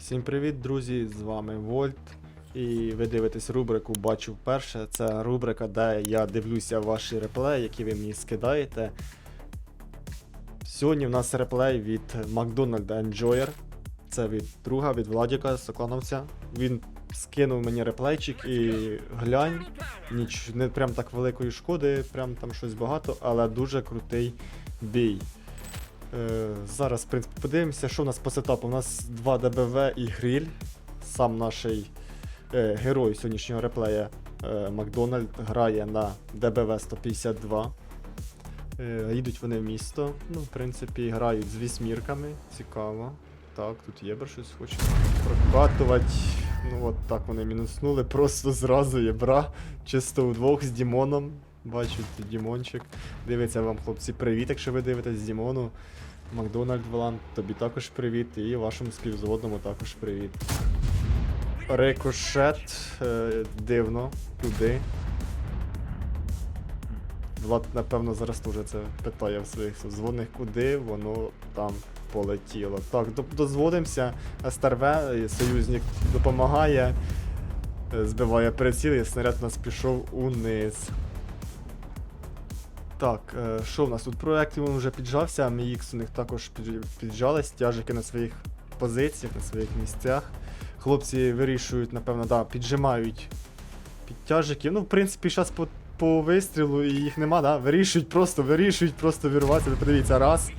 Всім привіт, друзі! З вами Вольт. І ви дивитесь рубрику Бачу вперше. Це рубрика, де я дивлюся ваші реплеї, які ви мені скидаєте. Сьогодні в нас реплей від McDonald Enjoyer. Це від друга, від Владіка Соклановця. Він скинув мені реплейчик і глянь. Ніч не прям так великої шкоди, прям там щось багато, але дуже крутий бій. Е, зараз, в принципі, подивимося, що у нас по сетапу. У нас 2 ДБВ і гриль. Сам наш е, герой сьогоднішнього реплея е, Макдональд грає на ДБВ 152. Е, їдуть вони в місто. Ну, в принципі, грають з вісьмірками. Цікаво. Так, тут є щось хоче прокатувати. Ну от так вони мінуснули, просто зразу є бра. Чисто вдвох з Дімоном. Бачу, тут Дімончик. Дивиться вам, хлопці, привіт, якщо ви дивитесь з Дімону. Макдональд Валан, тобі також привіт, і вашому співзводному також привіт. Рикошет, е, дивно, туди. Влад, напевно, зараз теж це питає в своїх дзвоних, куди воно там полетіло. Так, дозводимося. СТРВ, союзник допомагає, е, збиває приціл, і снаряд у нас пішов униз. Так, е, що в нас тут? Проект він вже піджався, а MX у них також підж- піджались, тяжики на своїх позиціях, на своїх місцях. Хлопці вирішують, напевно, да, піджимають підтяжики. Ну, в принципі, зараз по, по вистрілу і їх нема, да? Вирішують просто, вирішують просто вірватися. Ви подивіться, раз.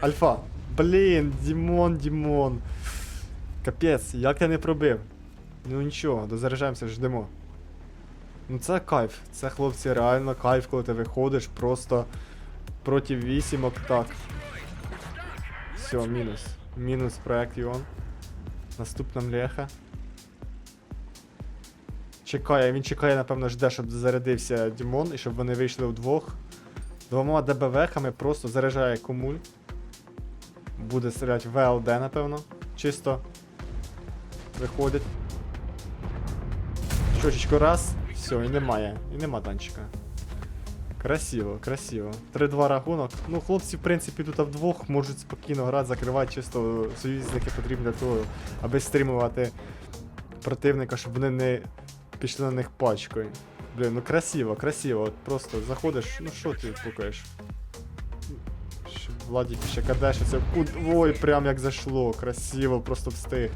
Альфа. Блін, Дімон, Дімон. Капець, як я не пробив. Ну нічого, дозаряджаємося, ждемо. Ну це кайф. Це хлопці реально кайф, коли ти виходиш просто проти вісімок так. Все, мінус. Мінус проект Іон. Наступна млеха. Чекає, він чекає, напевно, жде, щоб зарядився Дімон і щоб вони вийшли вдвох. Двома ДБВхами просто заряджає комуль. Буде стріляти ВЛД, напевно. Чисто. Виходить. Щочечко раз. Все, і немає. І нема танчика. Красиво, красиво. 3-2 рахунок. Ну, хлопці, в принципі, тут вдвох можуть спокійно грати, закривати, чисто союзники потрібні для того, аби стримувати противника, щоб вони не пішли на них пачкою. Блін, ну красиво, красиво. От просто заходиш, ну що ти пукаєш? Ще ще кадеш, це. Ой, прям як зашло, красиво, просто встиг.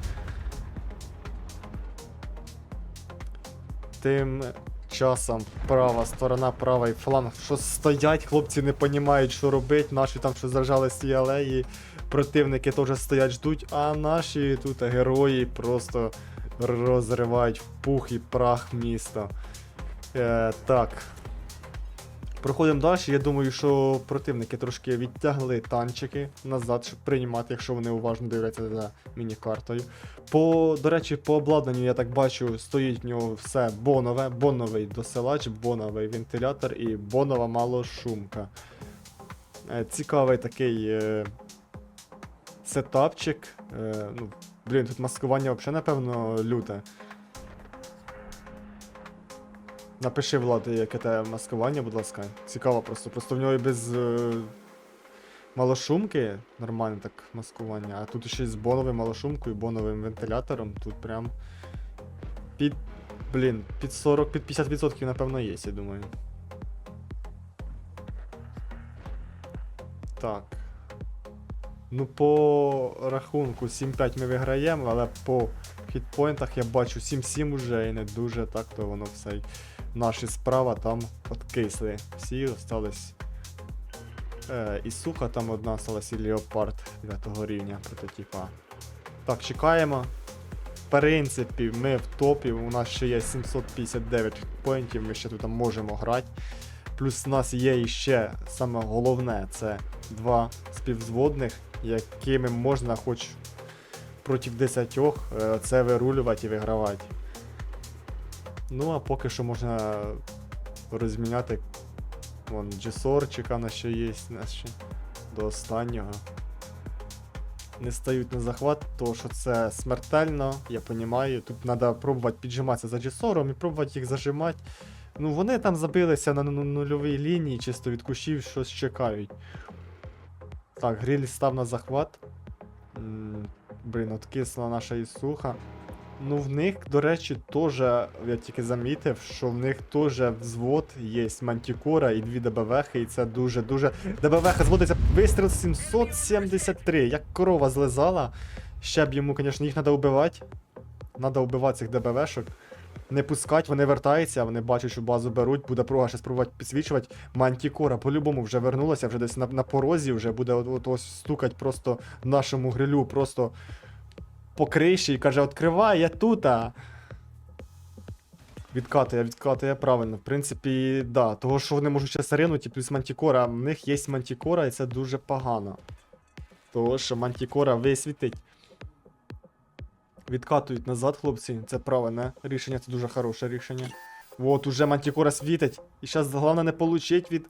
Тим часом права сторона, правий фланг, що стоять, хлопці не розуміють, що робити. Наші там що заражали з алеї, противники теж стоять, ждуть, а наші тут герої просто розривають в пух і прах міста. Е, так. Проходимо далі. Я думаю, що противники трошки відтягли танчики назад, щоб приймати, якщо вони уважно дивляться за міні-картою. По, до речі, по обладнанню, я так бачу, стоїть в нього все бонове, боновий досилач, боновий вентилятор і бонова малошумка. Е, цікавий такий е, сетапчик. Е, ну, блін, тут маскування взагалі, напевно, люте. Напиши Влад, яке те маскування, будь ласка. Цікаво просто. Просто в нього і без е, малошумки нормальне так маскування, а тут ще й з боновим малошумкою, боновим вентилятором. Тут прям під. Блін, під 40, під 50% напевно є, я думаю. Так. Ну, по рахунку 7-5 ми виграємо, але по хітпоінтах я бачу 7-7 уже і не дуже так, то воно все. Наші справа там откисли. Всі остались. Е, і суха там одна осталась і Леопард 9 рівня прототипа. Так, чекаємо. В принципі, ми в топі, у нас ще є 759 поінтів, ми ще тут можемо грати. Плюс у нас є іще саме головне це два співзводних, якими можна хоч проти 10 е, це вирулювати і вигравати. Ну, а поки що можна розміняти. Вон Джесорчика на що є, у нас ще до останнього. Не стають на захват, тому що це смертельно, я розумію. Тут треба пробувати піджиматися за Джесором і пробувати їх зажимати. Ну, вони там забилися на ну- нульовій лінії, чисто від кущів щось чекають. Так, гриль став на захват. Блін, от кисла наша Ісуха. Ну, в них, до речі, теж, я тільки замітив, що в них теж взвод є Мантікора і дві ДБВХи, і це дуже-дуже. ДБВХ зводиться вистріл 773. Як корова злизала. Ще б йому, звісно, їх треба вбивати. Треба вбивати цих ДБВшок. Не пускать, вони вертаються, вони бачать, що базу беруть, буде прога ще спробувати підсвічувати. Мантікора по-любому вже вернулася, вже десь на, на порозі, вже буде от, от ось стукать просто нашому грилю, просто по криші і каже: відкривай, я тут. Відкатує, відкатує правильно. В принципі, да. Того, що вони можуть ще ринути, плюс Мантікора, в них є Мантікора, і це дуже погано. Того, що Мантікора висвітить. Відкатують назад, хлопці. Це правильне рішення, це дуже хороше рішення. От, уже Мантікора світить. І зараз головне не получить від.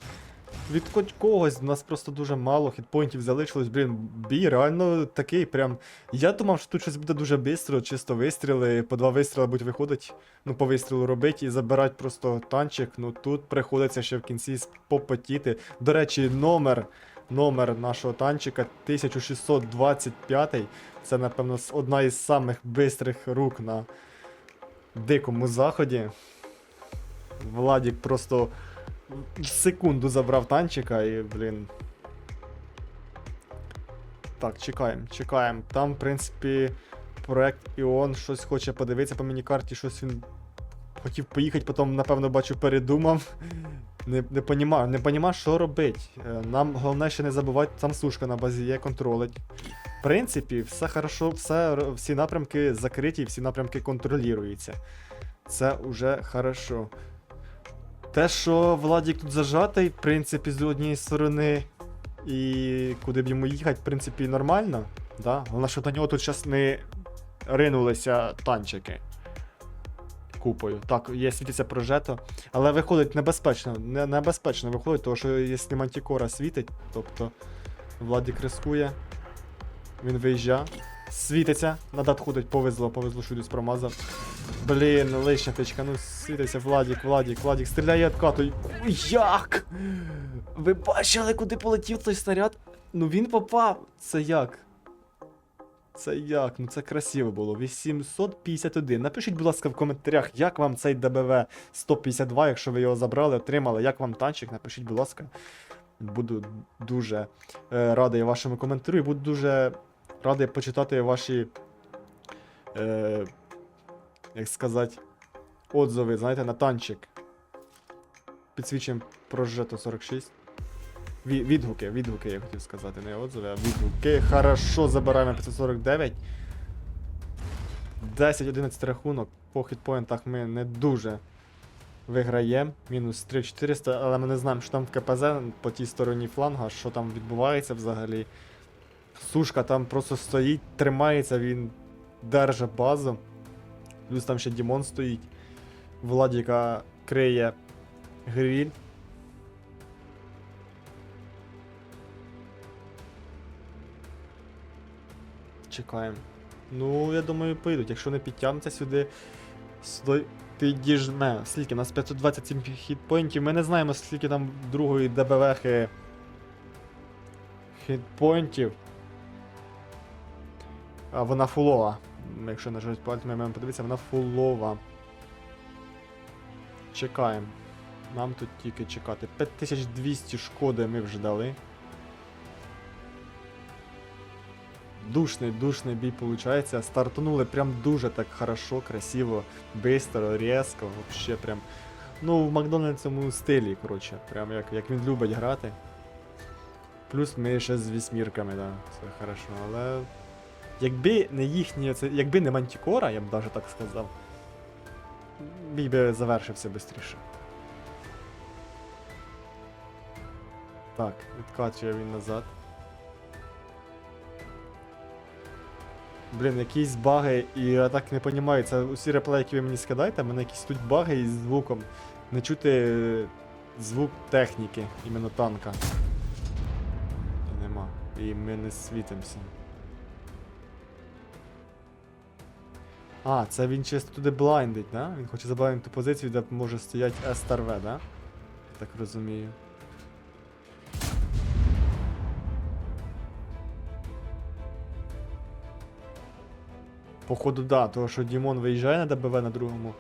Від когось. У нас просто дуже мало хітпоінтів залишилось. Блін, бій реально такий прям. Я думав, що тут щось буде дуже швидко, чисто вистріли, по два вистріли будуть виходить, ну по вистрілу робити і забирати просто танчик. Ну тут приходиться ще в кінці попотіти. До речі, номер. Номер нашого танчика 1625. Це, напевно, одна із самих бистрих рук на дикому заході. Владік просто секунду забрав танчика і, блін. Так, чекаємо, чекаємо. Там, в принципі, проект Іон щось хоче подивитися по міні-карті, щось він хотів поїхати, потім, напевно, бачу, передумав. Не, не понімаю, не понімаю, що робить. Е, Нам головне ще не забувати, там сушка на базі є, контролить. В принципі, все хорошо, все, всі напрямки закриті, всі напрямки контролюються. Це уже хорошо. Те, що Владік тут зажатий, в принципі, з однієї сторони, і куди б йому їхати, в принципі, нормально. Да? Головне, що до нього тут зараз не ринулися танчики. Купою. Так, є світиться прожето. Але виходить небезпечно. Не, небезпечно виходить, тому що якщо Мантікора світить, тобто Владік рискує. Він виїжджає. Світиться, назад ходить, повезло, повезло, що десь промазав. Блін, лишня тичка, ну світиться, Владік, Владік, Владік, стріляє откатуй. Як? Ви бачили, куди полетів той снаряд? Ну він попав. Це як? Це як? Ну це красиво було. 851. Напишіть, будь ласка, в коментарях, як вам цей ДБВ 152, якщо ви його забрали, отримали, як вам танчик, напишіть, будь ласка. Буду дуже е, радий вашому коментарю і буду дуже радий почитати ваші. Е, як сказати, отзиви, знаєте, на танчик. Підсвічуємо прожето 46. Ві- Відгуки, відгуки, я хотів сказати, не отзиви, а відгуки. Хорошо, забираємо 549. 10-11 рахунок. По хітпоінтах ми не дуже виграємо. Мінус 3400, але ми не знаємо, що там в КПЗ по тій стороні фланга, що там відбувається взагалі. Сушка там просто стоїть, тримається, він держить базу. Плюс там ще Дімон стоїть. Владіка криє гриль. Чекаємо. Ну, я думаю, поїдуть. Якщо не підтягнуться сюди, сюди підіжме. Скільки? У нас 527 хітпоінтів. Ми не знаємо, скільки там другої ДБВхи хітпоінтів. А вона фулова. Якщо нажать пальцем, ми маємо подивитися, вона фулова. Чекаємо. Нам тут тільки чекати. 5200 шкоди ми вже дали. Душний, душний бій виходить. Стартанули прям дуже так хорошо, красиво, бистро, різко, вообще прям. Ну, в Макдональдсовому стилі, коротше, прям як, як він любить грати. Плюс ми ще з вісьмірками, да, все хорошо, але. Якби не їхні, це, якби не Мантікора, я б навіть так сказав. Бій би завершився швидше. Так, відкачує він назад. Блін, якісь баги, і я так не розумію, це усі реплеї, які ви мені скидаєте, в мене якісь тут баги із звуком. Не чути е, звук техніки, іменно танка. Нема. І ми не світимося. А, це він чисто туди блайндить, да? Він хоче заблайндити ту позицію, де може стояти СТРВ, да? Я так розумію. Походу, да, тому що Дімон виїжджає на ДБВ на другому.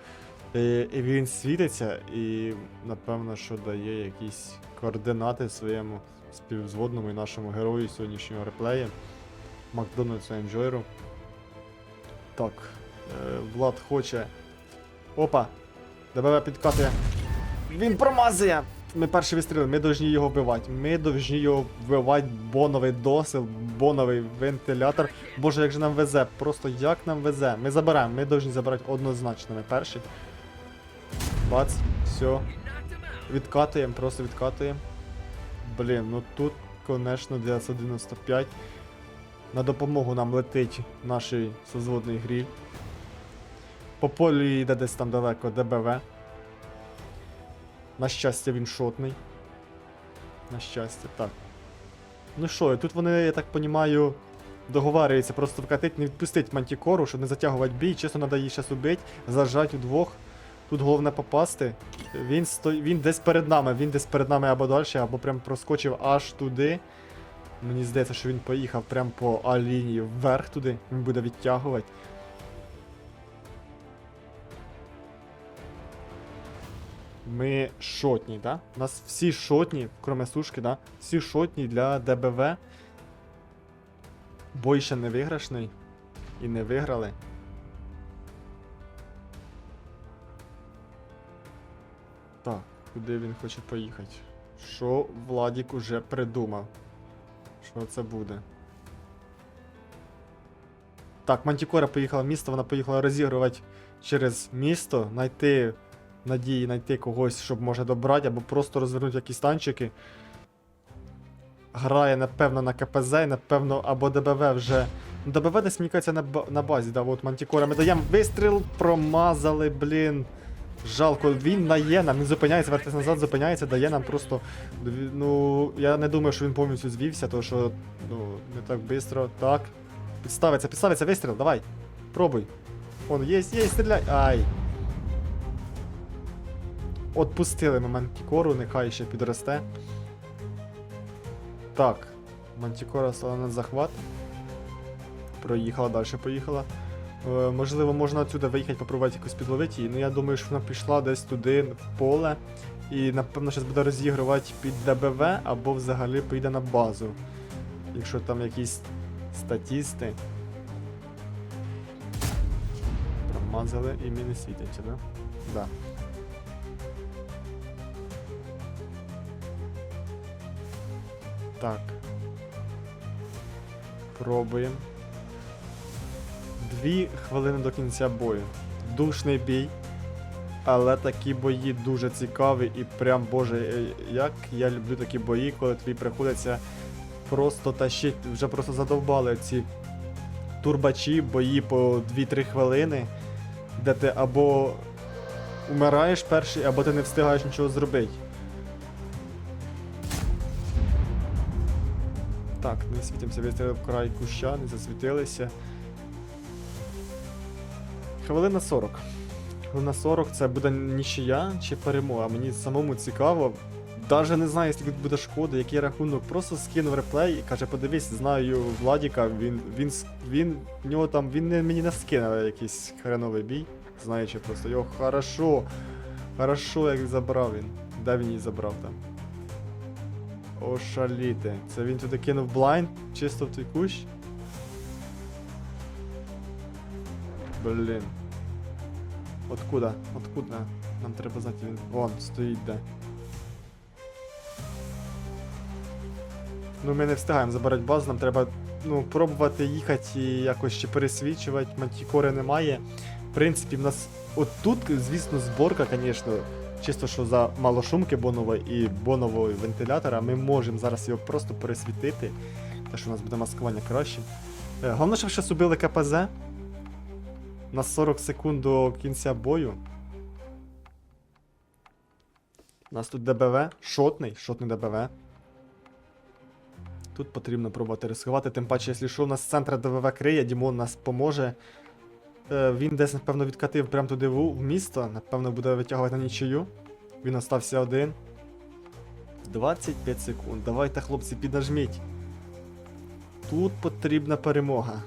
І він світиться і, напевно, що дає якісь координати своєму співзводному і нашому герою сьогоднішнього реплею. Макдональдсу Енджойру. Так. Е, Влад хоче. Опа! ДБВ підкатує. Він промазує! Ми перший вистріли, ми повинні його вбивати. Ми повинні його вбивати, боновий досил, боновий вентилятор. Боже, як же нам везе, просто як нам везе. Ми забираємо, ми повинні забирати однозначно. Ми перші. Бац, все. Відкатуємо, просто відкатуємо. Блін, ну тут, конечно, 995. На допомогу нам летить наш созводний гріль. По полю йде десь там далеко ДБВ. На щастя, він шотний. На щастя, так. Ну що, тут вони, я так понімаю, договарюються просто вкатить, не відпустить мантікору, щоб не затягувати бій, чесно, треба її зараз убити, зажать удвох. Тут головне попасти. Він сто... він десь перед нами, він десь перед нами або далі, або прям проскочив аж туди. Мені здається, що він поїхав прям по А-лінії вверх туди, він буде відтягувати. Ми шотні, да? У нас всі шотні, кроме сушки, да? Всі шотні для ДБВ. Бой ще не виграшний. І не виграли. Так, куди він хоче поїхати? Що Владік уже придумав? Що це буде? Так, Мантікора поїхала в місто, вона поїхала розігрувати через місто, знайти надії знайти когось, щоб може добрати, або просто розвернути якісь танчики. Грає, напевно, на КПЗ, напевно, або ДБВ вже. Ну, ДБВ десь мені на, на базі, да, от Мантікора. Ми даємо вистріл, промазали, блін. Жалко, він дає нам, він зупиняється, вертається назад, зупиняється, дає нам просто. Ну, я не думаю, що він повністю звівся, тому що ну, не так швидко. Так. Підставиться, підставиться, вистріл, давай. Пробуй. Он, є, є, стріляй. Ай. Отпустили ми Мантікору, нехай ще підросте. Так. Мантікора стала на захват. Проїхала, далі поїхала. Е, можливо, можна отсюди виїхати, попробувати якось підловити її. Ну я думаю, що вона пішла десь туди, в поле. І напевно зараз буде розігрувати під ДБВ або взагалі поїде на базу. Якщо там якісь статісти. Промазали і міни світяться, да? Да. Так. Пробуємо. Дві хвилини до кінця бою. Душний бій. Але такі бої дуже цікаві і прям боже, е, як я люблю такі бої, коли тобі приходиться просто тащить, вже просто задовбали ці турбачі, бої по 2-3 хвилини, де ти або умираєш перший, або ти не встигаєш нічого зробити. Світимося, вистріли в край куща, не засвітилися. Хвилина 40. Хвилина 40 це буде нічия чи перемога. Мені самому цікаво. Даже не знаю, скільки буде шкоди, який рахунок. Просто скинув реплей і каже, подивись, знаю Владіка, він. він, він в нього там. Він не, мені не скинув якийсь хреновий бій. Знаючи просто його хорошо. Хорошо, як забрав він. Де він її забрав там? Ошаліти. Це він туди кинув блайнд чисто в той кущ. Блін. Откуда? Откуда? Нам треба знати він. Вон, стоїть де. Ну ми не встигаємо забирати базу, нам треба ну, пробувати їхати і якось ще пересвічувати, мантікори немає. В принципі, в нас отут, звісно, зборка, звісно, чисто що за малошумки бонової і бонового вентилятора, ми можемо зараз його просто пересвітити. Те, що у нас буде маскування краще. Е, Головне, щоб ще убили КПЗ. На 40 секунд до кінця бою. У нас тут ДБВ, шотний, шотний ДБВ. Тут потрібно пробувати ризикувати, тим паче, якщо що, у нас з центра ДВВ криє, Дімон нас поможе. Е, він десь, напевно, відкатив прямо туди в, місто, напевно, буде витягувати на нічию. Він остався один. 25 секунд. Давайте, хлопці, піднажміть. Тут потрібна перемога.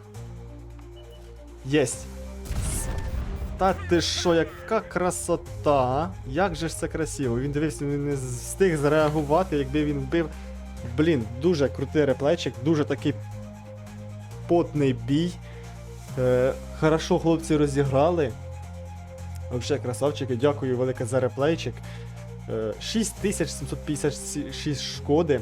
Єсть. Та ти що, яка красота. Як же ж це красиво. Він дивився, він не встиг зреагувати, якби він вбив. Блін, дуже крутий реплейчик, дуже такий потний бій. Е, хорошо хлопці розіграли. Взагалі, красавчики, дякую велике за реплейчик. Е, 6756 шкоди.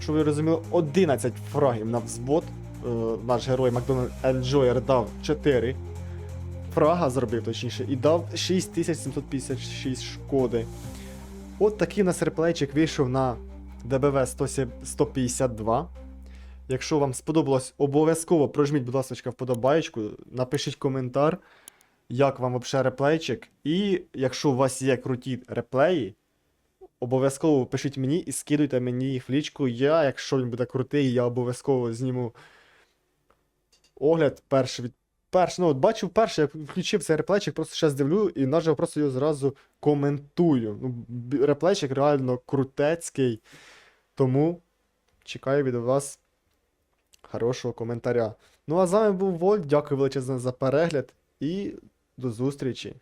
Щоб ви розуміли, 11 фрагів на взвод. Е, наш герой Макдональд Enjoyer дав 4 фрага зробив, точніше, і дав 6756 шкоди. От такий у нас реплейчик вийшов на ДБВ 152. Якщо вам сподобалось, обов'язково прожміть, будь ласка, вподобаєчку, напишіть коментар, як вам взагалі реплейчик. І якщо у вас є круті реплеї, обов'язково пишіть мені і скидуйте мені їх в лічку. Я, якщо він буде крутий, я обов'язково зніму огляд перший від. Перший, ну от бачив перший, я включив цей реплейчик, просто зараз дивлю і нажав просто його зразу коментую. Ну, реплейчик реально крутецький. Тому чекаю від вас хорошого коментаря. Ну а з вами був Вольт. Дякую величезно за перегляд і до зустрічі.